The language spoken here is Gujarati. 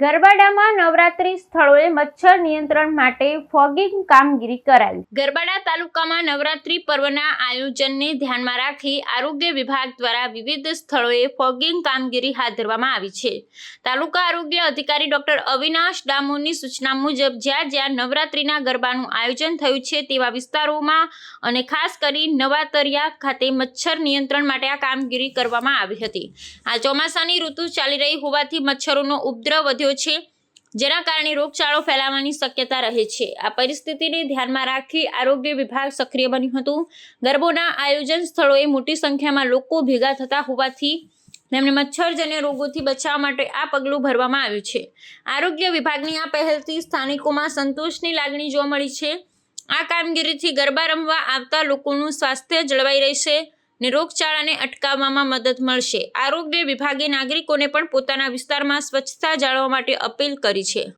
ગરબાડામાં નવરાત્રી સ્થળોએ મચ્છર નિયંત્રણ માટે ફોગિંગ કામગીરી કરાવી ગરબાડા તાલુકામાં નવરાત્રી પર્વના આયોજનને ધ્યાનમાં રાખી આરોગ્ય વિભાગ દ્વારા વિવિધ સ્થળોએ ફોગિંગ કામગીરી હાથ ધરવામાં આવી છે. તાલુકા આરોગ્ય અધિકારી ડોક્ટર અવિનાશ ડામોરની સૂચના મુજબ જ્યાં જ્યાં નવરાત્રીના ગરબાનું આયોજન થયું છે તેવા વિસ્તારોમાં અને ખાસ કરી નવાતરિયા ખાતે મચ્છર નિયંત્રણ માટે આ કામગીરી કરવામાં આવી હતી. આ ચોમાસાની ઋતુ ચાલી રહી હોવાથી મચ્છરોનો ઉપદ્રવ વધ્યો છે, જેના કારણે રોગચાળો ફેલાવાની શક્યતા રહે છે. આ પરિસ્થિતિને ધ્યાનમાં રાખી આરોગ્ય વિભાગ સક્રિય બન્યું હતું. ગરબોના આયોજન સ્થળોએ મોટી સંખ્યામાં લોકો ભેગા થતા હોવાથી તેમને મચ્છરજન્ય રોગોથી બચાવવા માટે આ પગલું ભરવામાં આવ્યું છે. આરોગ્ય વિભાગની આ પહેલથી સ્થાનિકોમાં સંતોષની લાગણી જોવા મળી છે. આ કામગીરીથી ગરબા રમવા આવતા લોકોનું સ્વાસ્થ્ય જળવાઈ રહેશે. ને રોગચાળાને અટકાવવામાં મદદ મળશે. આરોગ્ય વિભાગે નાગરિકોને પણ પોતાના વિસ્તારમાં સ્વચ્છતા જાળવવા માટે અપીલ કરી છે.